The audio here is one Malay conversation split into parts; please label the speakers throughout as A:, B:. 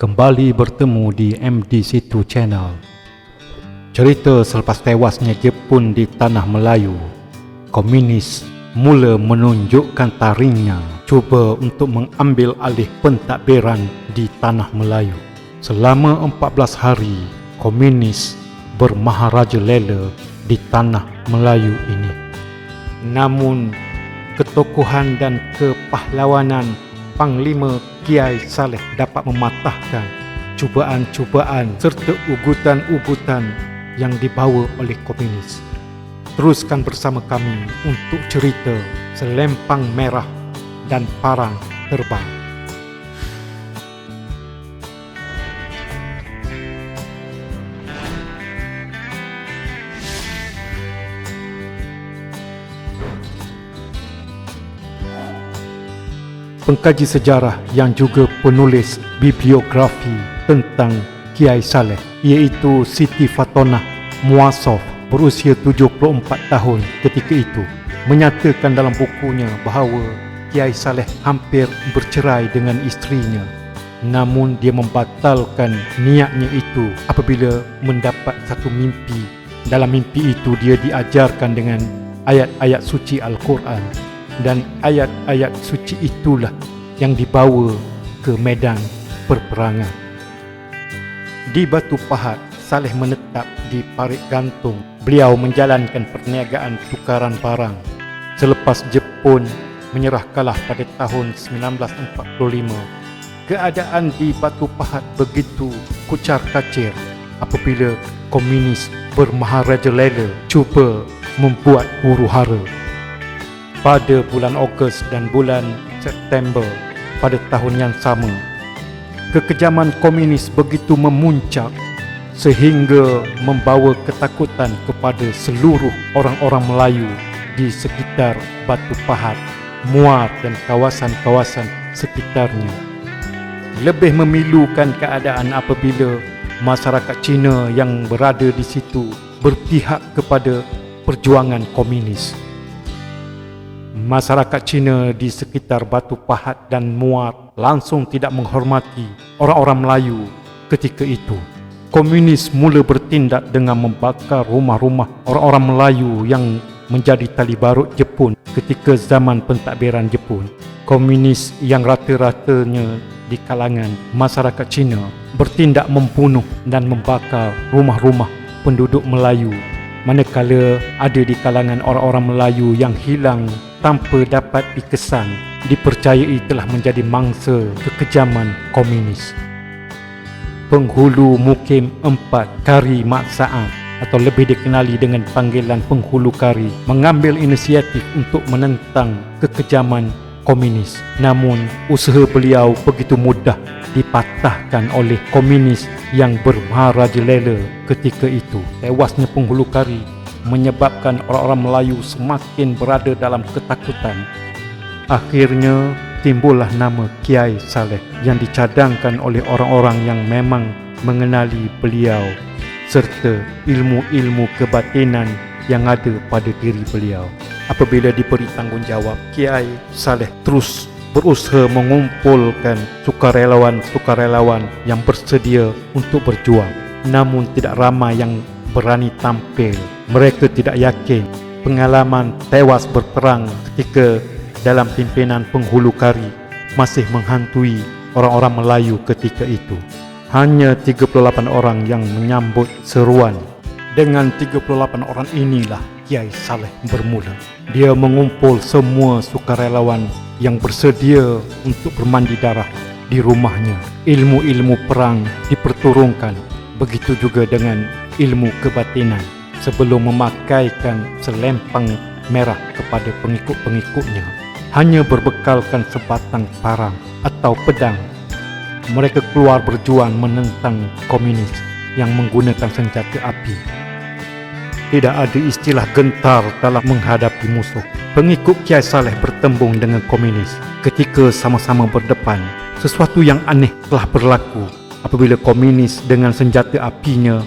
A: Kembali bertemu di MD2 Channel. Cerita selepas tewasnya Jepun di tanah Melayu, komunis mula menunjukkan taringnya cuba untuk mengambil alih pentadbiran di tanah Melayu. Selama 14 hari, komunis bermaharaja lela di tanah Melayu ini. Namun, ketokohan dan kepahlawanan Panglima Kiai Saleh dapat mematahkan cubaan-cubaan serta ugutan-ugutan yang dibawa oleh komunis. Teruskan bersama kami untuk cerita Selempang Merah dan Parang Terbang. Pengkaji sejarah yang juga penulis bibliografi tentang Kiai Saleh iaitu Siti Fatonah Muasof berusia 74 tahun ketika itu menyatakan dalam bukunya bahawa Kiai Saleh hampir bercerai dengan isterinya. Namun dia membatalkan niatnya itu apabila mendapat satu mimpi. Dalam mimpi itu dia diajarkan dengan ayat-ayat suci Al-Quran dan ayat-ayat suci itulah yang dibawa ke medan perperangan. Di Batu Pahat, Saleh menetap di parit gantung. Beliau menjalankan perniagaan tukaran barang. Selepas Jepun menyerah kalah pada tahun 1945, keadaan di Batu Pahat begitu kucar kacir apabila komunis bermaharaja lela cuba membuat huru hara pada bulan Ogos dan bulan September pada tahun yang sama. Kekejaman komunis begitu memuncak sehingga membawa ketakutan kepada seluruh orang-orang Melayu di sekitar Batu Pahat, Muar dan kawasan-kawasan sekitarnya. Lebih memilukan keadaan apabila masyarakat Cina yang berada di situ berpihak kepada perjuangan komunis masyarakat Cina di sekitar Batu Pahat dan Muar langsung tidak menghormati orang-orang Melayu ketika itu. Komunis mula bertindak dengan membakar rumah-rumah orang-orang Melayu yang menjadi tali barut Jepun ketika zaman pentadbiran Jepun. Komunis yang rata-ratanya di kalangan masyarakat Cina bertindak membunuh dan membakar rumah-rumah penduduk Melayu manakala ada di kalangan orang-orang Melayu yang hilang tanpa dapat dikesan dipercayai telah menjadi mangsa kekejaman komunis. Penghulu Mukim Empat Kari Mak Saad atau lebih dikenali dengan panggilan Penghulu Kari mengambil inisiatif untuk menentang kekejaman komunis. Namun usaha beliau begitu mudah dipatahkan oleh komunis yang bermaharajalela ketika itu. Tewasnya Penghulu Kari menyebabkan orang-orang Melayu semakin berada dalam ketakutan. Akhirnya timbullah nama Kiai Saleh yang dicadangkan oleh orang-orang yang memang mengenali beliau serta ilmu-ilmu kebatinan yang ada pada diri beliau. Apabila diberi tanggungjawab, Kiai Saleh terus berusaha mengumpulkan sukarelawan-sukarelawan yang bersedia untuk berjuang. Namun tidak ramai yang berani tampil. Mereka tidak yakin pengalaman tewas berperang ketika dalam pimpinan penghulu kari masih menghantui orang-orang Melayu ketika itu. Hanya 38 orang yang menyambut seruan. Dengan 38 orang inilah Kiai Saleh bermula. Dia mengumpul semua sukarelawan yang bersedia untuk bermandi darah di rumahnya. Ilmu-ilmu perang diperturunkan. Begitu juga dengan ilmu kebatinan sebelum memakaikan selempang merah kepada pengikut-pengikutnya hanya berbekalkan sebatang parang atau pedang mereka keluar berjuang menentang komunis yang menggunakan senjata api tidak ada istilah gentar dalam menghadapi musuh pengikut Kiai Saleh bertembung dengan komunis ketika sama-sama berdepan sesuatu yang aneh telah berlaku apabila komunis dengan senjata apinya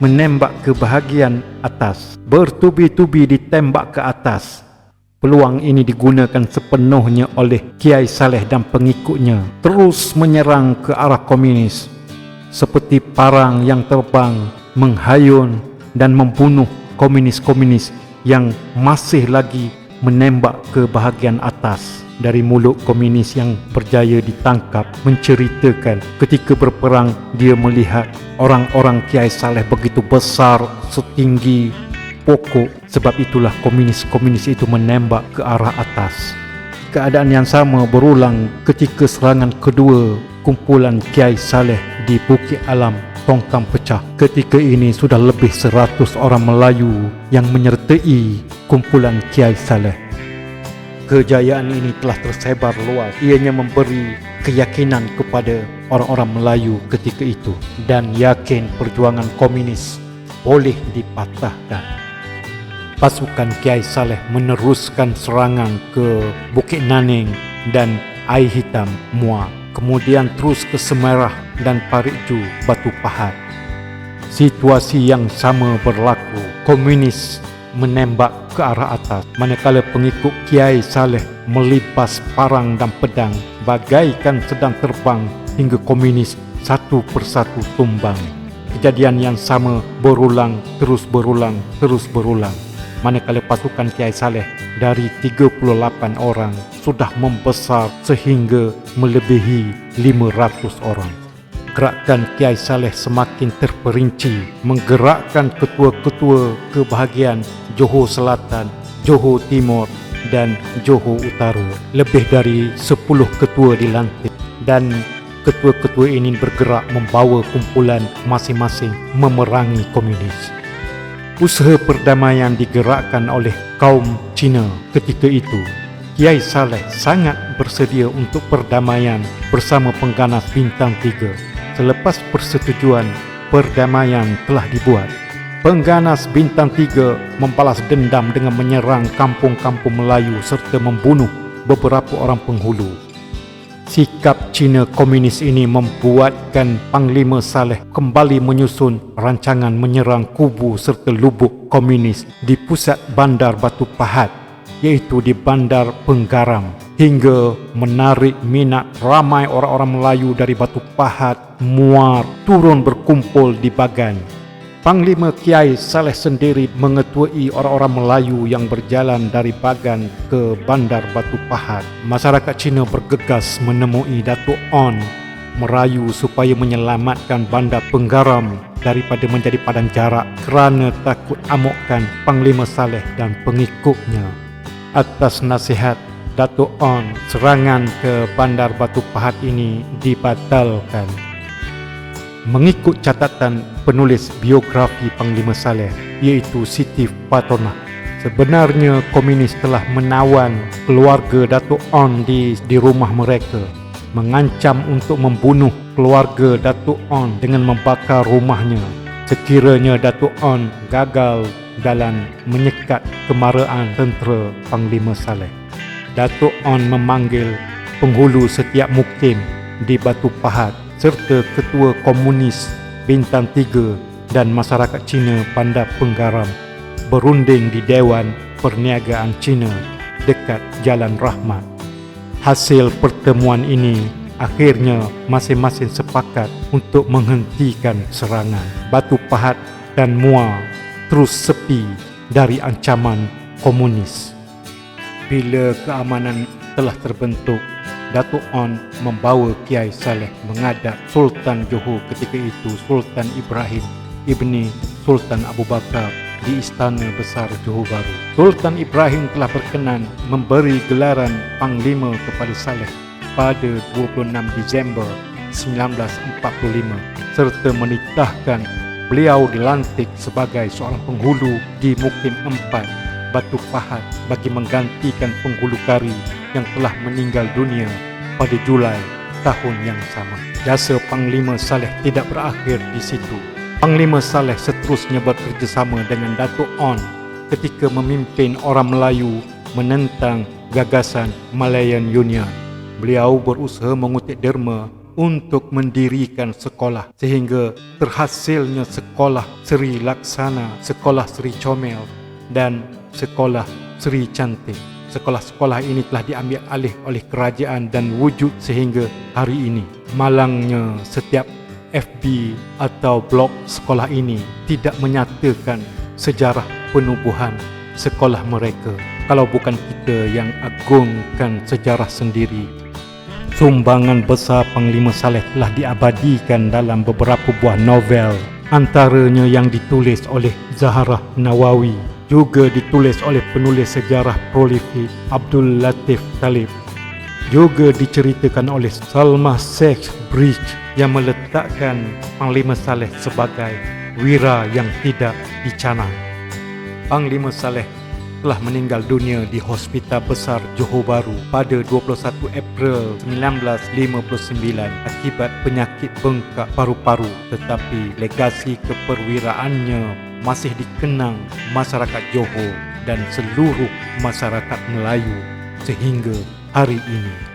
A: menembak ke bahagian atas. Bertubi-tubi ditembak ke atas. Peluang ini digunakan sepenuhnya oleh Kiai Saleh dan pengikutnya terus menyerang ke arah komunis seperti parang yang terbang menghayun dan membunuh komunis-komunis yang masih lagi menembak ke bahagian atas dari mulut komunis yang berjaya ditangkap menceritakan ketika berperang dia melihat orang-orang Kiai Saleh begitu besar setinggi pokok. Sebab itulah komunis-komunis itu menembak ke arah atas. Keadaan yang sama berulang ketika serangan kedua kumpulan Kiai Saleh di Bukit Alam tongkang pecah. Ketika ini sudah lebih seratus orang Melayu yang menyertai kumpulan Kiai Saleh. Kejayaan ini telah tersebar luas. Ianya memberi keyakinan kepada orang-orang Melayu ketika itu dan yakin perjuangan komunis boleh dipatahkan. Pasukan Kiai Saleh meneruskan serangan ke Bukit Naning dan Air Hitam Muar kemudian terus ke Semerah dan Parikju Batu Pahat. Situasi yang sama berlaku. Komunis menembak ke arah atas manakala pengikut Kiai Saleh melipas parang dan pedang bagaikan sedang terbang hingga komunis satu persatu tumbang. Kejadian yang sama berulang terus berulang terus berulang manakala pasukan Kiai Saleh dari 38 orang sudah membesar sehingga melebihi 500 orang. Gerakan Kiai Saleh semakin terperinci menggerakkan ketua-ketua ke bahagian Johor Selatan, Johor Timur dan Johor Utara. Lebih dari 10 ketua dilantik dan ketua-ketua ini bergerak membawa kumpulan masing-masing memerangi komunis usaha perdamaian digerakkan oleh kaum Cina ketika itu. Kiai Saleh sangat bersedia untuk perdamaian bersama pengganas bintang tiga. Selepas persetujuan, perdamaian telah dibuat. Pengganas bintang tiga membalas dendam dengan menyerang kampung-kampung Melayu serta membunuh beberapa orang penghulu. Sikap Cina komunis ini membuatkan Panglima Saleh kembali menyusun rancangan menyerang kubu serta lubuk komunis di pusat bandar Batu Pahat iaitu di bandar Penggaram hingga menarik minat ramai orang-orang Melayu dari Batu Pahat, Muar turun berkumpul di Bagan Panglima Kiai Saleh sendiri mengetuai orang-orang Melayu yang berjalan dari Bagan ke Bandar Batu Pahat. Masyarakat Cina bergegas menemui Datuk On merayu supaya menyelamatkan Bandar Penggaram daripada menjadi padang jarak kerana takut amukkan Panglima Saleh dan pengikutnya. Atas nasihat Datuk On, serangan ke Bandar Batu Pahat ini dibatalkan. Mengikut catatan penulis biografi Panglima Saleh iaitu Siti Patonah, sebenarnya komunis telah menawan keluarga Datuk On di di rumah mereka, mengancam untuk membunuh keluarga Datuk On dengan membakar rumahnya. Sekiranya Datuk On gagal dalam menyekat kemarahan tentera Panglima Saleh. Datuk On memanggil penghulu setiap mukim di Batu Pahat serta ketua komunis bintang tiga dan masyarakat Cina Bandar Penggaram berunding di Dewan Perniagaan Cina dekat Jalan Rahmat. Hasil pertemuan ini akhirnya masing-masing sepakat untuk menghentikan serangan. Batu Pahat dan Mua terus sepi dari ancaman komunis. Bila keamanan telah terbentuk, Datuk On membawa Kiai Saleh menghadap Sultan Johor ketika itu Sultan Ibrahim ibni Sultan Abu Bakar di Istana Besar Johor Bahru. Sultan Ibrahim telah berkenan memberi gelaran Panglima kepada Saleh pada 26 Disember 1945 serta menitahkan beliau dilantik sebagai seorang penghulu di Mukim Empat Batu Pahat bagi menggantikan penghulu kari yang telah meninggal dunia pada Julai tahun yang sama. Jasa Panglima Saleh tidak berakhir di situ. Panglima Saleh seterusnya bekerjasama dengan Datuk On ketika memimpin orang Melayu menentang gagasan Malayan Union. Beliau berusaha mengutip derma untuk mendirikan sekolah sehingga terhasilnya sekolah Seri Laksana, sekolah Seri Comel dan sekolah Seri Cantik. Sekolah-sekolah ini telah diambil alih oleh kerajaan dan wujud sehingga hari ini. Malangnya setiap FB atau blog sekolah ini tidak menyatakan sejarah penubuhan sekolah mereka kalau bukan kita yang agungkan sejarah sendiri. Sumbangan besar Panglima Saleh telah diabadikan dalam beberapa buah novel antaranya yang ditulis oleh Zahra Nawawi juga ditulis oleh penulis sejarah prolifik Abdul Latif Talib juga diceritakan oleh Salma Sheikh Bridge yang meletakkan Panglima Saleh sebagai wira yang tidak dicanang. Panglima Saleh telah meninggal dunia di Hospital Besar Johor Bahru pada 21 April 1959 akibat penyakit bengkak paru-paru tetapi legasi keperwiraannya masih dikenang masyarakat Johor dan seluruh masyarakat Melayu sehingga hari ini.